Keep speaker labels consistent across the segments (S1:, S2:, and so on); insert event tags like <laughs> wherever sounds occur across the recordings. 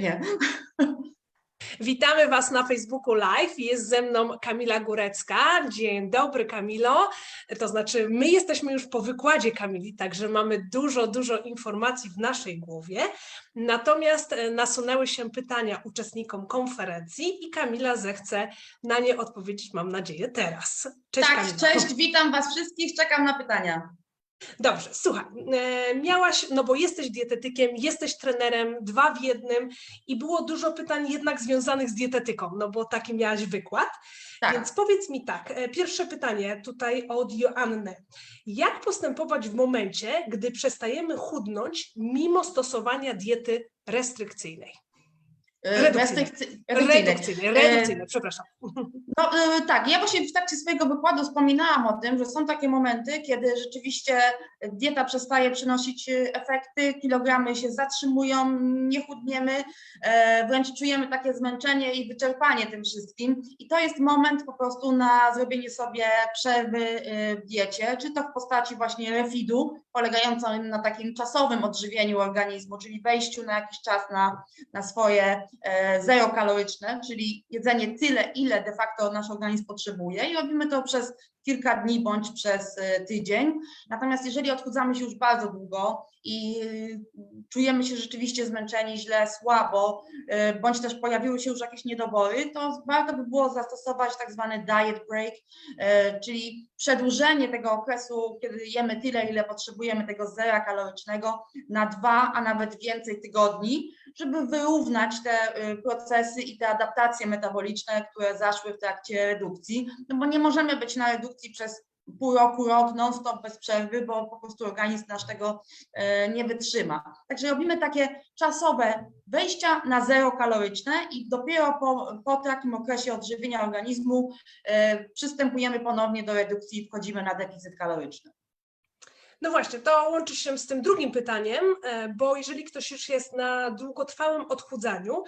S1: Nie.
S2: Witamy Was na Facebooku Live. Jest ze mną Kamila Górecka. Dzień dobry, Kamilo. To znaczy, my jesteśmy już po wykładzie Kamili, także mamy dużo, dużo informacji w naszej głowie. Natomiast e, nasunęły się pytania uczestnikom konferencji i Kamila zechce na nie odpowiedzieć, mam nadzieję, teraz. Cześć,
S1: tak,
S2: Kamilo.
S1: cześć, witam Was wszystkich, czekam na pytania.
S2: Dobrze, słuchaj, e, miałaś, no bo jesteś dietetykiem, jesteś trenerem, dwa w jednym i było dużo pytań jednak związanych z dietetyką, no bo taki miałaś wykład.
S1: Tak.
S2: Więc powiedz mi tak, e, pierwsze pytanie tutaj od Joanny. Jak postępować w momencie, gdy przestajemy chudnąć mimo stosowania diety restrykcyjnej?
S1: E,
S2: redukcyjne.
S1: redukcyjne.
S2: Redukcyjnej, redukcyjnej, przepraszam.
S1: No e, tak, ja właśnie w trakcie swojego wykładu wspominałam o tym, że są takie momenty, kiedy rzeczywiście dieta przestaje przynosić e, efekty, kilogramy się zatrzymują, nie chudniemy, e, wręcz czujemy takie zmęczenie i wyczerpanie tym wszystkim. I to jest moment po prostu na zrobienie sobie przerwy e, w diecie, czy to w postaci właśnie refidu, polegającą na takim czasowym odżywieniu organizmu, czyli wejściu na jakiś czas na, na swoje e, zero kaloryczne, czyli jedzenie tyle, ile de facto nasz organizm potrzebuje i robimy to przez kilka dni bądź przez e, tydzień. Natomiast jeżeli odchudzamy się już bardzo długo i e, czujemy się rzeczywiście zmęczeni, źle, słabo, bądź też pojawiły się już jakieś niedobory, to warto by było zastosować tak zwany diet break, czyli przedłużenie tego okresu, kiedy jemy tyle, ile potrzebujemy tego zera kalorycznego na dwa, a nawet więcej tygodni, żeby wyrównać te y, procesy i te adaptacje metaboliczne, które zaszły w trakcie redukcji, no bo nie możemy być na redukcji przez pół roku, rok, non-stop bez przerwy, bo po prostu organizm nasz tego e, nie wytrzyma. Także robimy takie czasowe wejścia na zero kaloryczne i dopiero po, po takim okresie odżywienia organizmu e, przystępujemy ponownie do redukcji i wchodzimy na deficyt kaloryczny.
S2: No właśnie, to łączy się z tym drugim pytaniem, e, bo jeżeli ktoś już jest na długotrwałym odchudzaniu,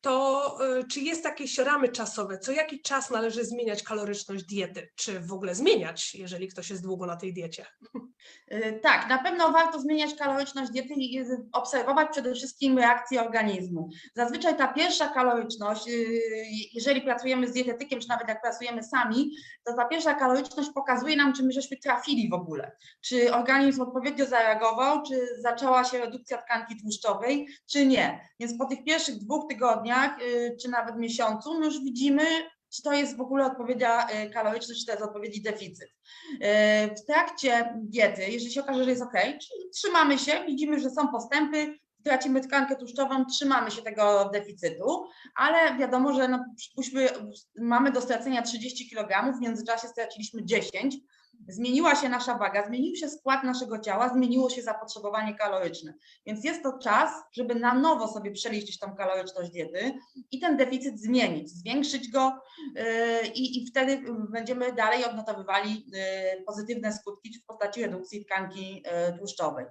S2: to e, czy jest jakieś ramy czasowe? Co jaki czas należy zmieniać kaloryczność diety? Czy w ogóle zmieniać, jeżeli ktoś jest długo na tej diecie?
S1: Y, Tak, na pewno warto zmieniać kaloryczność diety i y, obserwować przede wszystkim reakcję organizmu. Zazwyczaj ta pierwsza kaloryczność, y, jeżeli pracujemy z dietetykiem, czy nawet jak pracujemy sami, to ta pierwsza kaloryczność pokazuje nam, czy my żeśmy trafili w ogóle. Czy organizm odpowiednio zareagował, czy zaczęła się redukcja tkanki tłuszczowej, czy nie. Więc po tych pierwszych dwóch tygodniach, y, czy nawet miesiącu, my już widzimy, czy to jest w ogóle odpowiednia y, kaloryczność, czy to jest odpowiedni deficyt. E, w trakcie diety, jeżeli się okaże, że jest ok, czyli trzymamy się, widzimy, że są postępy, tracimy tkankę tłuszczową, trzymamy się tego deficytu, ale wiadomo, że no, mamy do stracenia 30 kg, w międzyczasie straciliśmy 10, zmieniła się nasza waga, zmienił się skład naszego ciała, zmieniło się zapotrzebowanie kaloryczne. Więc jest to czas, żeby na nowo sobie przeliczyć tą kaloryczność diety i ten deficyt zmienić, zwiększyć go yy, i, i wtedy będziemy dalej odnotowywali yy, pozytywne skutki w postaci redukcji tkanki yy, tłuszczowej.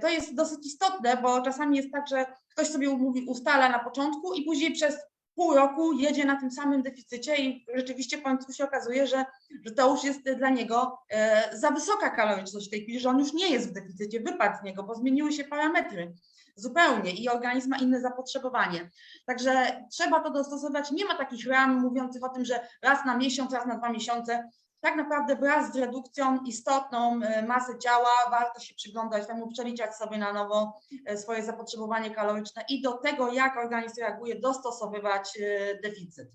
S1: To jest dosyć istotne, bo czasami jest tak, że ktoś sobie ustala na początku i później przez pół roku jedzie na tym samym deficycie i rzeczywiście w końcu się okazuje, że, że to już jest dla niego e, za wysoka kaloryczność w tej chwili, że on już nie jest w deficycie, wypadł z niego, bo zmieniły się parametry zupełnie i organizm ma inne zapotrzebowanie. Także trzeba to dostosować. Nie ma takich ram mówiących o tym, że raz na miesiąc, raz na dwa miesiące. Tak naprawdę wraz z redukcją istotną e, masy ciała warto się przyglądać temu, przeliczać sobie na nowo e, swoje zapotrzebowanie kaloryczne i do tego, jak organizm reaguje, dostosowywać e, deficyt.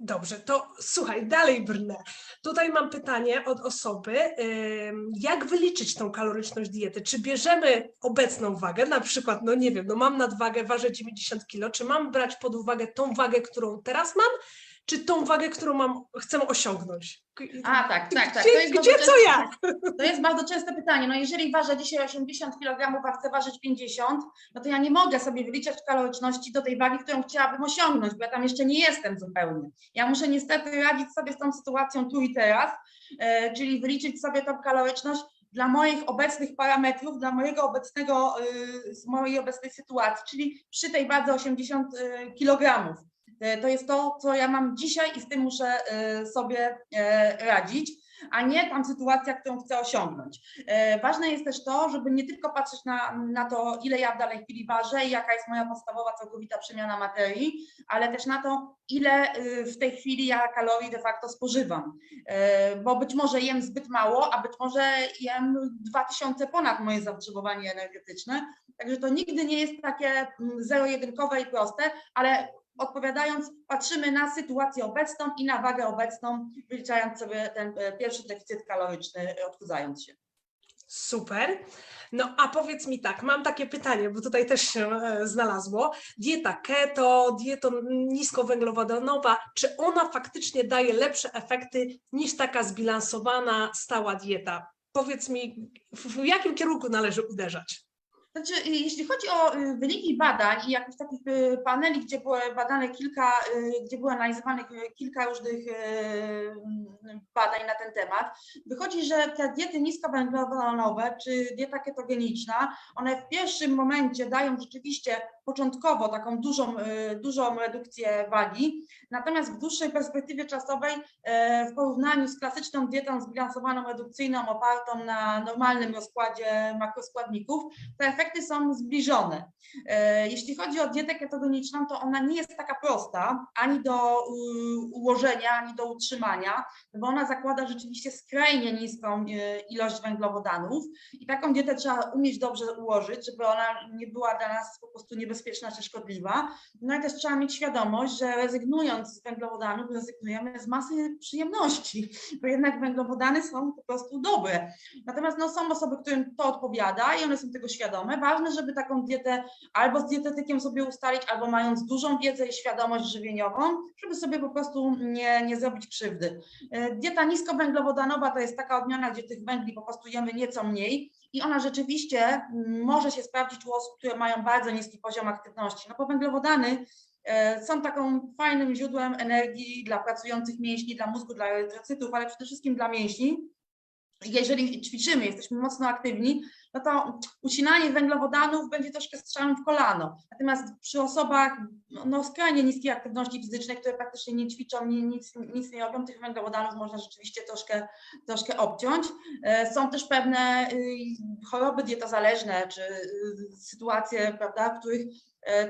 S2: Dobrze, to słuchaj, dalej brnę. Tutaj mam pytanie od osoby, jak wyliczyć tą kaloryczność diety? Czy bierzemy obecną wagę, na przykład, no nie wiem, no mam nadwagę, ważę 90 kg, czy mam brać pod uwagę tą wagę, którą teraz mam, czy tą wagę, którą mam, chcę osiągnąć?
S1: A tak, tak, tak.
S2: Gdzie, gdzie co jak?
S1: To jest bardzo częste pytanie. No jeżeli ważę dzisiaj 80 kg, a chcę ważyć 50, no to ja nie mogę sobie wyliczać kaloryczności do tej wagi, którą chciałabym osiągnąć, bo ja tam jeszcze nie jestem zupełnie. Ja muszę niestety radzić sobie z tą sytuacją tu i teraz, e, czyli wyliczyć sobie tą kaloryczność dla moich obecnych parametrów, dla mojego obecnego, y, z mojej obecnej sytuacji, czyli przy tej wadze 80 kg. E, To jest to, co ja mam dzisiaj i z tym muszę e, sobie e, radzić. a nie tam sytuacja, którą chcę osiągnąć. Ważne jest też to, żeby nie tylko patrzeć na, na to, ile ja w danej chwili ważę i jaka jest moja podstawowa, całkowita przemiana materii, ale też na to, ile y, w tej chwili ja kalorii de facto spożywam. Bo być może jem zbyt mało, a być może jem 2000 ponad moje zapotrzebowanie energetyczne. Także to nigdy nie jest takie mm, zero-jedynkowe i proste, ale odpowiadając, patrzymy na sytuację obecną i na wagę obecną, wyliczając sobie ten e, pierwszy deficyt kaloryczny, odchudzając się.
S2: Super. No a powiedz mi tak, mam takie pytanie, bo tutaj też się e, znalazło. Dieta keto, dieta niskowęglowodanowa, czy ona faktycznie daje lepsze efekty niż taka zbilansowana, stała dieta? Powiedz mi, w jakim kierunku należy uderzać?
S1: Znaczy, y, jeśli chodzi o y, wyniki badań i jakichś takich y, paneli, gdzie były badane kilka, gdzie było analizowanych kilka różnych mm, badań na ten temat, wychodzi, że te diety niskowęglowodanowe czy dieta ketogeniczna, one w pierwszym momencie dają rzeczywiście początkowo taką dużą, dużą redukcję wagi, natomiast w dłuższej perspektywie czasowej w porównaniu z klasyczną dietą zbilansowaną redukcyjną opartą na normalnym rozkładzie makroskładników, te efekty są zbliżone. E, Jeśli chodzi o dietę ketogeniczną, to ona nie jest taka prosta ani do ułożenia, ani do utrzymania, bo ona zakłada rzeczywiście skrajnie niską e, ilość węglowodanów i taką dietę trzeba umieć dobrze ułożyć, żeby ona nie była dla nas po prostu niebezpieczna czy szkodliwa. No i też trzeba mieć świadomość, że rezygnując z węglowodanów, rezygnujemy z masy przyjemności, bo jednak węglowodany są po prostu dobre. Natomiast no, są osoby, którym to odpowiada i one są tego świadome. Ważne, żeby taką dietę albo z dietetykiem sobie ustalić, albo mając dużą wiedzę i świadomość żywieniową, żeby sobie po prostu nie, nie zrobić krzywdy. E, Dieta niskowęglowodanowa to jest taka odmiana, gdzie tych węgli po prostu jemy nieco mniej i ona rzeczywiście mm, może się sprawdzić u osób, które mają bardzo niski poziom aktywności. No bo węglowodany e, są taką fajnym źródłem energii dla pracujących mięśni, dla mózgu, dla erytrocytów, ale przede wszystkim dla mięśni. Jeżeli ćwiczymy, jesteśmy mocno aktywni, no to ucinanie węglowodanów będzie troszkę strzałem w kolano. Natomiast przy osobach no, no, skrajnie niskiej aktywności fizycznej, które praktycznie nie ćwiczą, nie, nic, nic nie robią, tych węglowodanów można rzeczywiście troszkę, troszkę obciąć. E, Są też pewne y, choroby dietozależne, czy y, sytuacje, prawda, w których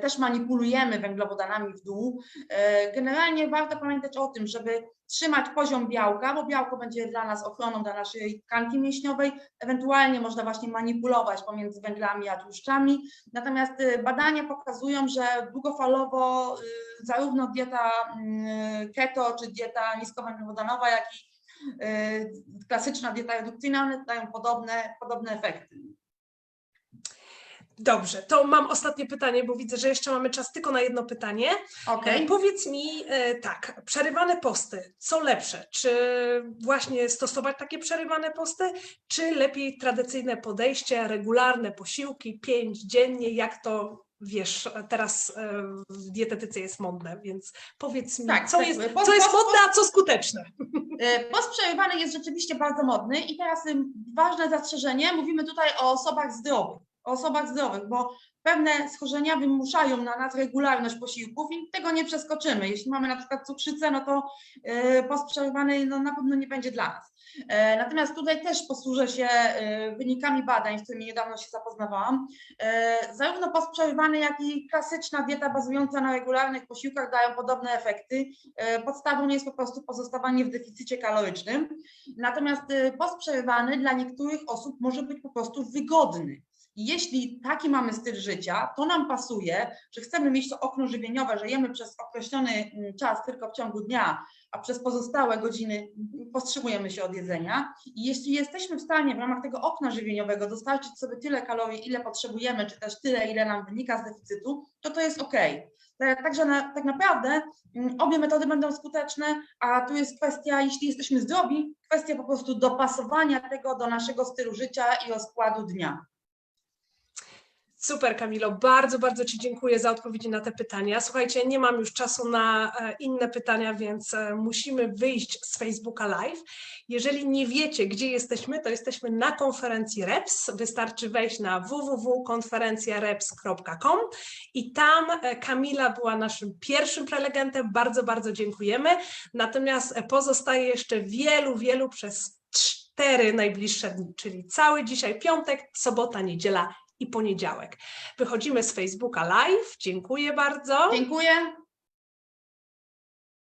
S1: też manipulujemy węglowodanami w dół. E, Generalnie warto pamiętać o tym, żeby trzymać poziom białka, bo białko będzie dla nas ochroną dla naszej tkanki mięśniowej. Ewentualnie można właśnie manipulować pomiędzy węglami a tłuszczami. Natomiast y, badania pokazują, że długofalowo zarówno dieta mm, keto czy dieta niskowęglowodanowa, jak i klasyczna dieta redukcyjna, one dają podobne, podobne efekty.
S2: Dobrze, to mam ostatnie pytanie, bo widzę, że jeszcze mamy czas tylko na jedno pytanie.
S1: Okej.
S2: E, Powiedz mi e, tak, przerywane posty, co lepsze? Czy właśnie stosować takie przerywane posty, czy lepiej tradycyjne podejście, regularne posiłki, pięć dziennie, jak to wiesz, teraz e, w dietetyce jest modne, więc powiedz mi,
S1: Tak,
S2: co,
S1: tak,
S2: jest,
S1: post-
S2: co jest modne, a co skuteczne? <laughs>
S1: Post przerywany jest rzeczywiście bardzo modny i teraz ważne zastrzeżenie, mówimy tutaj o osobach zdrowych, o osobach zdrowych, bo pewne schorzenia wymuszają na nas regularność posiłków i tego nie przeskoczymy. Jeśli mamy na przykład cukrzycę, no to e, post no, na pewno nie będzie dla nas. E, Natomiast tutaj też posłużę się e, wynikami badań, z którymi niedawno się zapoznawałam. Zarówno post przerywany, jak i klasyczna dieta bazująca na regularnych posiłkach dają podobne efekty. Podstawą jest po prostu pozostawanie w deficycie kalorycznym. Natomiast post dla niektórych osób może być po prostu wygodny. Jeśli taki mamy styl życia, to nam pasuje, że chcemy mieć to okno żywieniowe, że jemy przez określony mm, czas tylko w ciągu dnia, a przez pozostałe godziny mm, powstrzymujemy się od jedzenia. I jeśli jesteśmy w stanie w ramach tego okna żywieniowego dostarczyć sobie tyle kalorii, ile potrzebujemy, czy też tyle, ile nam wynika z deficytu, to to jest ok. Także na, tak naprawdę mm, obie metody będą skuteczne, a tu jest kwestia, jeśli jesteśmy zdrowi, kwestia po prostu dopasowania tego do naszego stylu życia i rozkładu dnia.
S2: Super, Kamilo, bardzo, bardzo Ci dziękuję za odpowiedzi na te pytania. Słuchajcie, nie mam już czasu na e, inne pytania, więc e, musimy wyjść z Facebooka Live. Jeżeli nie wiecie, gdzie jesteśmy, to jesteśmy na konferencji REPS. Wystarczy wejść na www.konferencjareps.com i tam e, Kamila była naszym pierwszym prelegentem. Bardzo, bardzo dziękujemy. Natomiast pozostaje jeszcze wielu, wielu przez cztery najbliższe dni, czyli cały dzisiaj piątek, sobota, niedziela i poniedziałek. Wychodzimy z Facebooka live. Dziękuję bardzo.
S1: Dziękuję.